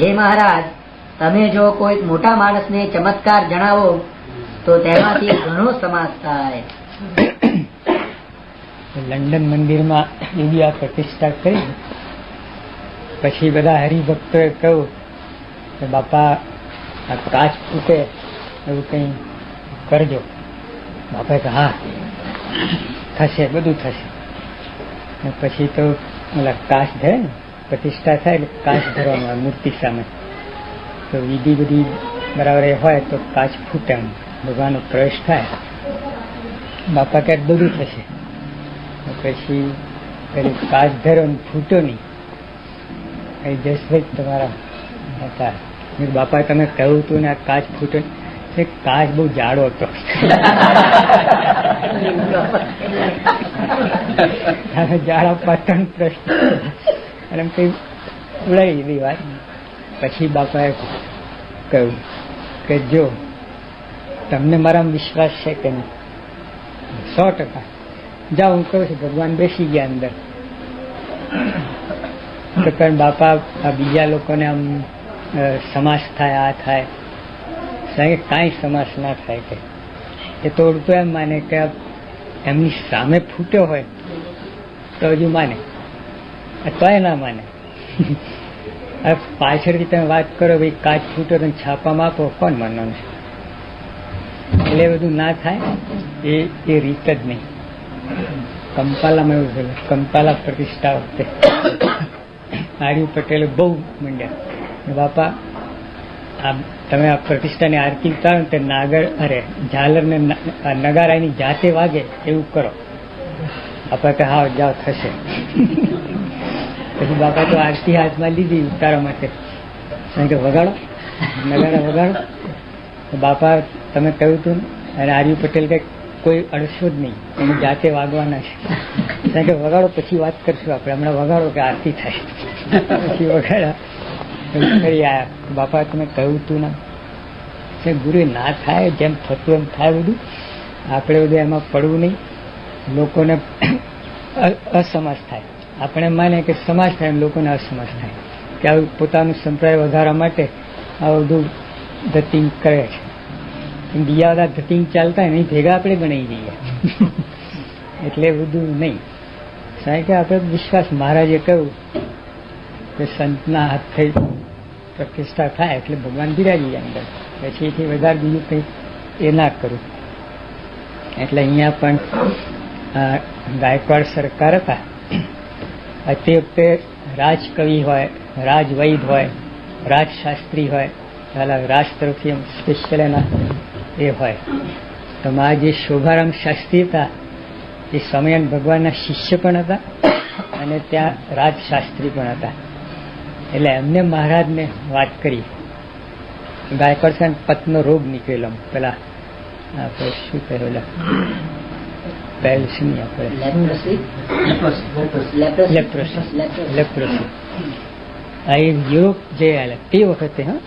હે મહારાજ, તમે જો કોઈ મોટા માણસને ચમત્કાર જણાવો, તો તેમાંથી ઘણો સમાસ થાય. લંડન મંદિરમાં એવી આ પ્રતિષ્ઠા કરી પછી બધા હરિભક્તોએ કહ્યું કે, બાપા, આ કાચ ફૂટે, એવું કંઈ કરજો. બાપાએ કે હા, થશે, બધું થશે. પછી તો ઓલા કાચ ધરે ને પ્રતિષ્ઠા થાય એટલે કાચ ધરવાનું હોય મૂર્તિ સામે તો વિધિ બધી બરાબર એ હોય તો કાચ ફૂટે આમ ભગવાનનો પ્રવેશ થાય બાપા ક્યાંક બધું થશે પછી પેલું કાચ ધરો ફૂટો નહીં એ જસભાઈ તમારા હતા બાપા તમે કહ્યું હતું ને આ કાચ ફૂટો નહીં." કાચ બહુ જાડો હતો જાડા પાટણ પ્રશ્ન એમ કઈ લઈ દીધી વાત પછી બાપાએ કહ્યું કે જો તમને મારા વિશ્વાસ છે કે નહીં સો ટકા જાઓ હું કહું છું ભગવાન બેસી ગયા અંદર તો પણ બાપા આ બીજા લોકોને આમ સમાસ થાય આ થાય સાહેબ કાંઈ સમાસ ના થાય કે એ તો ઉડતું એમ માને કે એમની સામે ફૂટ્યો હોય તો હજુ માને તોય ના માને. પાછળથી તમે વાત કરો ભાઈ કાચ ફૂટો તમે છાપામાં આપો, કોણ માનવાનું એટલે બધું ના થાય, એ એ રીત જ નહીં. કંપાલામાં એવું થયેલું, કંપાલા પ્રતિષ્ઠા વખતે. આર્યુ પટેલે બહુ મંડ્યા. બાપા, આ તમે આ પ્રતિષ્ઠાની આરતી ઉતારો ને નાગર, અરે ઝાલર ને નગારાની જાતે વાગે એવું કરો. આપણે હા જાઓ થશે. પછી બાપા તો આરતી હાથમાં લીધી ઉતારવા માટે. કારણ કે વગાડો નગારા વગાડો. બાપા, તમે કહ્યું હતું અને આર્યુ પટેલ કે કોઈ અડશો જ નહીં, એને જાતે વાગવાના છે. કારણ કે વગાડો પછી વાત કરશું આપણે. હમણાં વગાડો કે આરતી થાય. પછી વગાડ્યા કરી આવ્યા બાપા તમે કહ્યું હતું ને ગુરુ ના થાય, જેમ થતું એમ થાય બધું. આપણે બધું એમાં પડવું નહીં. લોકોને અસમજ થાય. આપણે માને કે સમાજ થાય લોકોને અસમાસ થાય. કે આવું પોતાનું સંપ્રદાય વધારવા માટે આ બધું ધતિંગ કરે છે. બીજા બધા ધતિંગ ચાલતા હોય નહીં ભેગા આપણે ગણાઈ જઈએ. એટલે બધું નહીં. સાહેબ, કે આપણે વિશ્વાસ મહારાજે કહ્યું કે સંતના હાથથી પ્રતિષ્ઠા થાય એટલે ભગવાન બિરાજી અંદર પછી એથી વધારે બીજું કંઈ એ ના કરું. એટલે અહીંયા પણ ગાયકવાડ સરકાર હતા તે વખતે રાજકવિ હોય, રાજવૈદ હોય, રાજશાસ્ત્રી હોય અલગ રાજ તરફથી એમ સ્પેશિયલ એના એ હોય. તો મા જે શોભારામ શાસ્ત્રી હતા. એ સ્વામિનારાયણ ભગવાનના શિષ્ય પણ હતા અને ત્યાં રાજશાસ્ત્રી પણ હતા. એટલે એમને મહારાજને વાત કરી. ગાયકવાડ સાહેબ પતનો રોગ નીકળેલો પેલા આપણે શું કહેવાય? ઓલા પેલ્સની આપણે. લેપ્રસી લેપ્રોસી લેપ્રોસી આ એ યુરોપ જે આવેલા તે વખતે હા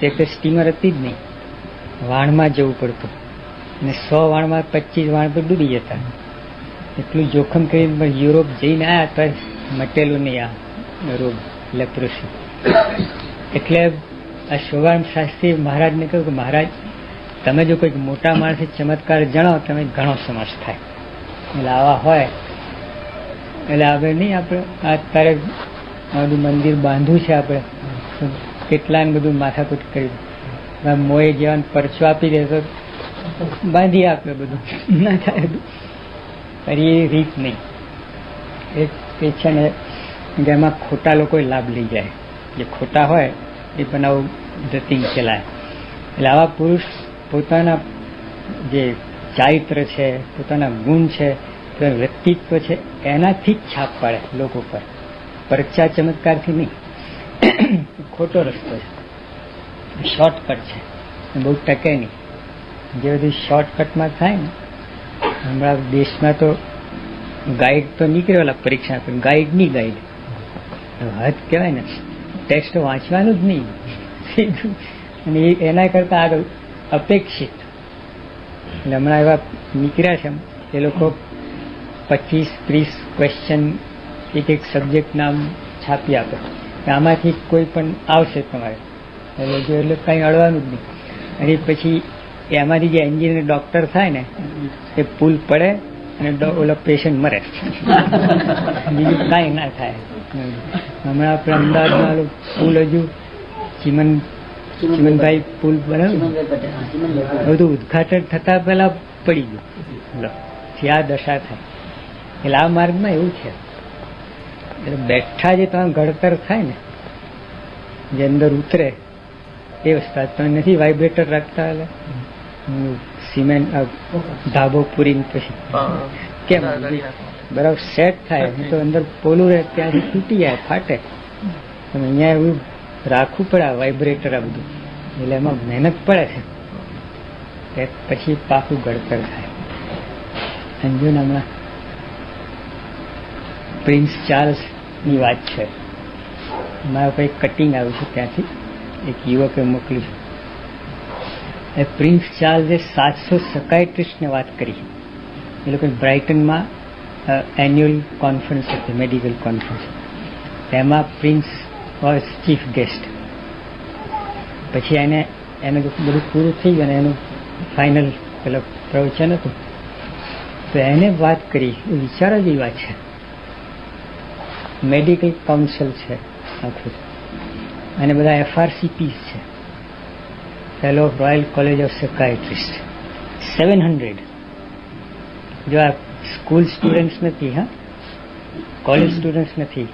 તે વખતે સ્ટીમર હતી જ નહીં. વાણમાં જવું પડતું. અને સો વાણમાં પચીસ વાણ પર ડૂબી જતા. એટલું જોખમ કરીને પણ યુરોપ જઈને આવ્યા તો મટેલું નહીં આ રોગ લેપ્રોસી એટલે આ શોભારામ શાસ્ત્રી મહારાજને કહ્યું કે મહારાજ તમે જો કોઈક મોટા માણસે ચમત્કાર જણાવો તમે ઘણો સમાજ થાય. એટલે આવા હોય, એટલે આપણે નહીં આપણે આ આ બધું મંદિર બાંધવું છે આપણે. કેટલાને બધું માથાકૂટ કરી મોએ જેવાને પરચો આપી દે તો બાંધી આપે બધું. ના થાય પણ એ રીત નહીં. એ એ છે ને, જેમાં ખોટા લોકો લાભ લઈ જાય. જે ખોટા હોય, એ પણ આવું ધતિંગ ચલાય. એટલે આવા પુરુષ પોતાના જે ચારિત્ર છે, પોતાના ગુણ છે, પોતાનું વ્યક્તિત્વ છે, એનાથી જ છાપ પાડે લોકો પર. પરચા ચમત્કારથી નહીં. ખોટો રસ્તો છે. શોર્ટકટ છે. બહુ ટકે નહીં. જે બધું શોર્ટકટમાં થાય ને, હમણાં દેશમાં તો ગાઈડ તો નીકળેલા પરીક્ષા પણ ગાઈડ નહીં ગાઈડ હદ કહેવાય ને ટેક્સ્ટ વાંચવાનું જ નહીં. અને એના કરતાં આગળ અપેક્ષિત. એટલે હમણાં એવા નીકળ્યા છે એ લોકો પચીસ, ત્રીસ ક્વેશ્ચન એક એક સબ્જેક્ટ નામ છાપી આપે. આમાંથી કોઈ પણ આવશે તમારે. એટલે જો એટલે કંઈ અડવાનું જ નહીં. અને પછી એમાંથી જે એન્જિનિયર ડોક્ટર થાય ને, એ પુલ પડે અને ઓલો પેશન્ટ મરે. બીજું કાંઈ ના થાય. હમણાં આપણે અમદાવાદમાં પુલ હજુ ચીમન ચીમનભાઈ પુલ બરાબર. બધું ઉદઘાટન થતા પહેલા પડી ગયું. આ દશા થાય. એટલે આ માર્ગમાં એવું છે. એટલે બેઠા જે તમે ઘડતર થાય ને જે અંદર ઉતરે એ વસ્તુ તમે નથી વાઇબ્રેટર રાખતા એટલે? હું સિમેન્ટ ધાબો પૂરીને પછી. કેમ? બરાબર સેટ થાય. તો અંદર પોલું રહે ત્યાંથી તૂટી જાય ફાટે. તમે અહીંયા એવું રાખવું પડે વાઇબ્રેટર આ બધું. એટલે એમાં મહેનત પડે છે. પછી પાકું ઘડતર થાય. અંજુન હમણાં પ્રિન્સ ચાર્લ્સની વાત છે. મારા એક કટિંગ આવ્યું છે ત્યાંથી. એક યુવકે મોકલ્યું છે. એ પ્રિન્સ ચાર્લ્સે સાતસો સકાયટ્રિસ્ટને વાત કરી. એ લોકો બ્રાઇટનમાં એન્યુઅલ કોન્ફરન્સ હતી, મેડિકલ કોન્ફરન્સ તેમાં પ્રિન્સ વોઝ ચીફ ગેસ્ટ પછી એને, એનું બધું પૂરું થઈ ગયું એનું ફાઇનલ પેલો પ્રવચન હતું, તો એને વાત કરી. વિચાર જ એવા છે. મેડિકલ કાઉન્સિલ છે આખું. અને બધા એફઆરસીપી છે. Fellow royal college of psychiatrist seven hundred જો આ સ્કૂલ સ્ટુડન્ટ્સ નથી, હા? કોલેજ સ્ટુડન્ટ્સ નથી.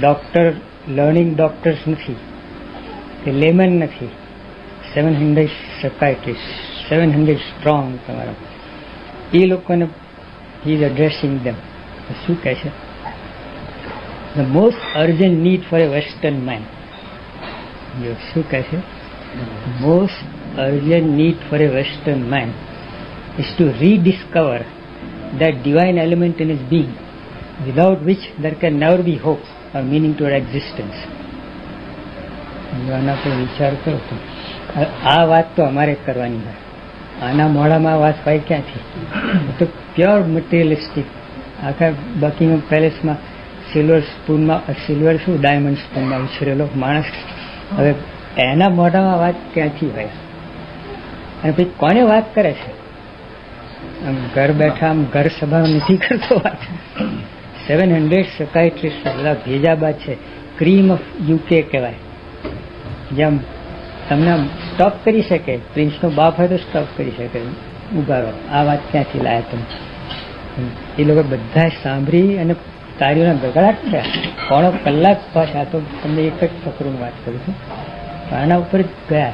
ડોક્ટર લર્નિંગ ડોક્ટર્સ નથી કે લેમન નથી seven hundred psychiatrist seven hundred strong તમારા એ લોકોને હી ઇઝ એડ્રેસિંગ ધેમ શું કહે છે the most urgent need for a western man જો શું કહે છે most urgent need for a western man is to rediscover that divine element in his being, without which there can never be hope. Or meaning to our. આના પર વિચાર કરો તો. આ- આ વાત તો અમારે કરવાની હોય. આના મોઢામાં આ વાત હોય ક્યાંથી? તો પ્યોર મટીરિયલિસ્ટિક આખા બકિંગમ પેલેસમાં સિલ્વર સ્પૂનમાં સિલ્વર શું ડાયમંડ સ્પૂનમાં ઉછરેલો માણસ? હવે એના મોઢામાં વાત ક્યાંથી હોય? અને પછી કોને વાત કરે છે? આમ ઘર બેઠા, આમ ઘર સભા નથી કરતો વાત. સેવન હંડ્રેડ સકાઇટ્રિસ્ટ ભેજા બાદ છે. ક્રીમ ઓફ યુકે કહેવાય. જેમ તમને સ્ટોપ કરી શકે. પ્રિન્સનો બાપ હોય તો સ્ટોપ કરી શકે. ઊભા આ વાત ક્યાંથી લાયા તમે? એ લોકો બધા સાંભળી અને તારીઓના ગગડાટ થયા પોણો કલાક પાછા તો તમને એક જ ફકરું વાત કરું છું. આના ઉપર જ ગયા.